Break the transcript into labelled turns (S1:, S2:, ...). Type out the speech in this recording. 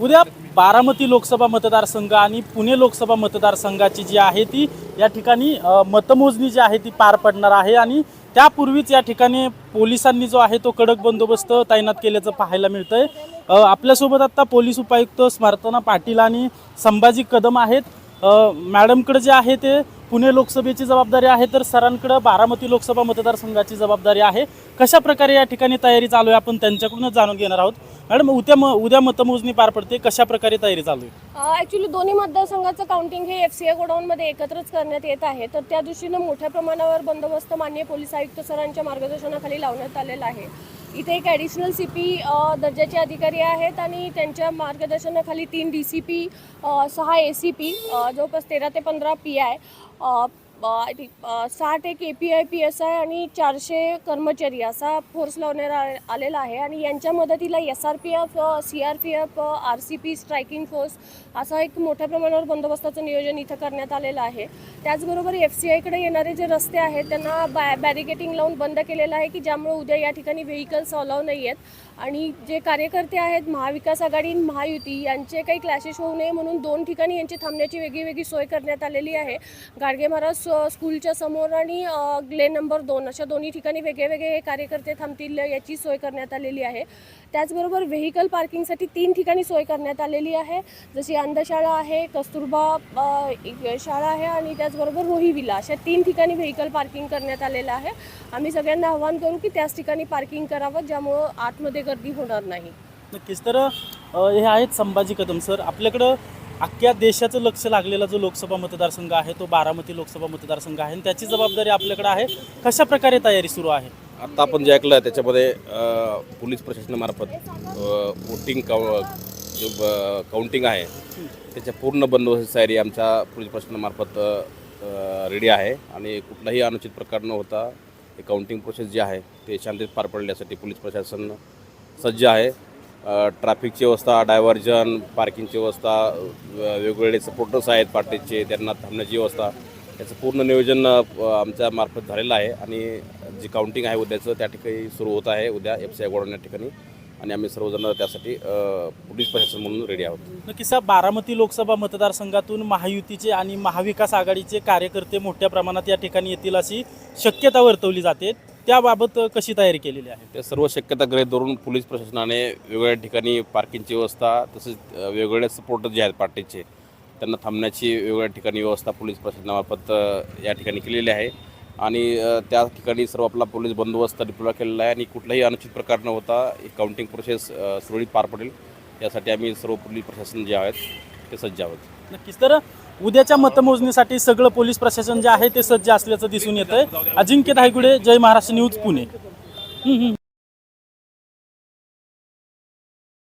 S1: उद्या बारामती लोकसभा मतदारसंघ आणि पुणे लोकसभा मतदारसंघाची जी आहे ती या ठिकाणी मतमोजणी जी आहे ती पार पडणार आहे आणि त्यापूर्वीच या ठिकाणी पोलिसांनी जो आहे तो कडक बंदोबस्त तैनात केल्याचं पाहायला मिळतंय. आहे आपल्यासोबत आत्ता पोलीस उपायुक्त स्मर्तना पाटील आणि संभाजी कदम आहेत. मॅडमकडे जे आहे ते पुणे लोकसभेची जबाबदारी आहे तर सरांकडं बारामती लोकसभा मतदारसंघाची जबाबदारी आहे. कशा प्रकारे या ठिकाणी तयारी चालू आहे आपण त्यांच्याकडूनच जाणून घेणार आहोत. मॅडम उद्या म उद्या मतमोजणी पार पडते कशा प्रकारे तयारी चालू आहे?
S2: ॲक्च्युली दोन्ही मतदारसंघाचं काउंटिंग हे एफ सी ए गोडाऊनमध्ये एकत्रच करण्यात येत आहे. तर त्या दृष्टीनं मोठ्या प्रमाणावर बंदोबस्त माननीय पोलीस आयुक्त सरांच्या मार्गदर्शनाखाली लावण्यात आलेला आहे. इथे एक ॲडिशनल सी पी दर्जाचे अधिकारी आहेत आणि त्यांच्या मार्गदर्शनाखाली तीन डी सी पी सहा ए सी पी जवळपास तेरा ते पंधरा पी आय साठ एक A P I P S I आणि चारशे कर्मचारी असा फोर्स लावण्यात आ- आलेला आहे आणि यांच्या मदतीला S R P F C R P F R C P striking force असा एक मोठ्या प्रमाणावर बंदोबस्ताचं नियोजन इथं करण्यात आलेलं आहे. त्याचबरोबर एफ सी आयकडे येणारे जे रस्ते आहेत त्यांना बॅ बॅरिकेटिंग लावून बंद केलेलं आहे की ज्यामुळे उद्या या ठिकाणी व्हेकल्स अलाव नाही आहेत. आणि जे कार्यकर्ते आहेत महाविकास आघाडी महायुती यांचे काही क्लॅशेस होऊ नये म्हणून दोन ठिकाणी यांची थांबण्याची वेगळी वेगळी सोय करण्यात आलेली आहे. गाडगे महाराज स्कूलच्या समोर आणि ग्ले नंबर दोन अशा दोन्ही ठिकाणी वेगळे वेगळे हे कार्यकर्ते थांबतील याची सोय करण्यात आलेली आहे. त्याचबरोबर व्हेकल पार्किंगसाठी तीन ठिकाणी सोय करण्यात आलेली आहे. जशी अंधशाळा आहे कस्तुरबा शाळा आहे आणि त्याचबरोबर रोही विला अशा तीन ठिकाणी व्हेकल पार्किंग करण्यात आलेलं आहे. आम्ही सगळ्यांना आव्हान करू की त्याच ठिकाणी पार्किंग करावं ज्यामुळं आतमध्ये गर्दी होणार नाही.
S1: नक्कीच. तर हे आहेत संभाजी कदम सर. आपल्याकडं अख्ख्या देशाचं लक्ष लागलेला जो लोकसभा मतदारसंघ आहे तो बारामती लोकसभा मतदारसंघ आहे आणि त्याची जबाबदारी आपल्याकडे आहे. कशा प्रकारे तयारी सुरू आहे?
S3: आत्ता आपण जे ऐकलं त्याच्यामध्ये पोलीस प्रशासनामार्फत वोटिंग काउ जो काउंटिंग आहे त्याच्या पूर्ण बंदोबस्त तयारी आमच्या पोलीस प्रशासनामार्फत रेडी आहे. आणि कुठलाही अनुचित प्रकार न होता हे काउंटिंग प्रोसेस जे आहे ते शांतीत पार पडण्यासाठी पोलीस प्रशासन सज्ज आहे. ट्रॅफिकची व्यवस्था डायव्हर्जन पार्किंगची व्यवस्था वेगवेगळे सपोर्टर्स आहेत पार्टीचे त्यांना थांबण्याची व्यवस्था याचं पूर्ण नियोजन आमच्या मार्फत झालेलं आहे आणि जी काउंटिंग आहे उद्याचं त्या ठिकाणी सुरू होत आहे उद्या एफ सी आय गोडाऊन या ठिकाणी. आणि आम्ही सर्वजण त्यासाठी पोलीस प्रशासन म्हणून रेडी आहोत.
S1: नक्की साहेब बारामती लोकसभा मतदारसंघातून महायुतीचे आणि महाविकास आघाडीचे कार्यकर्ते मोठ्या प्रमाणात या ठिकाणी येतील अशी शक्यता वर्तवली जाते. त्याबाबत कशी तयारी केलेली आहे?
S3: त्या सर्व शक्यता गृहीत धरून पोलीस प्रशासनाने वेगवेगळ्या ठिकाणी पार्किंगची व्यवस्था तसेच वेगवेगळे सपोर्टर जे आहेत पार्टीचे त्यांना थांबण्याची वेगवेगळ्या ठिकाणी व्यवस्था पोलीस प्रशासनामार्फत या ठिकाणी केलेली आहे. आणि त्या ठिकाणी सर्व आपला पोलीस बंदोबस्त डिप्लॉय केलेला आहे आणि कुठलाही अनुचित प्रकार न होता ही काउंटिंग प्रोसेस सुरळीत पार पडेल. यासाठी आम्ही सर्व पोलीस प्रशासन जे आहेत ते सज्ज आहोत.
S1: नक्कीच. तर उद्याच्या मतमोजणीसाठी सगळं पोलीस प्रशासन जे आहे ते सज्ज असल्याचं दिसून येत आहे अजिंक्य धायगुडे जय महाराष्ट्र न्यूज पुणे.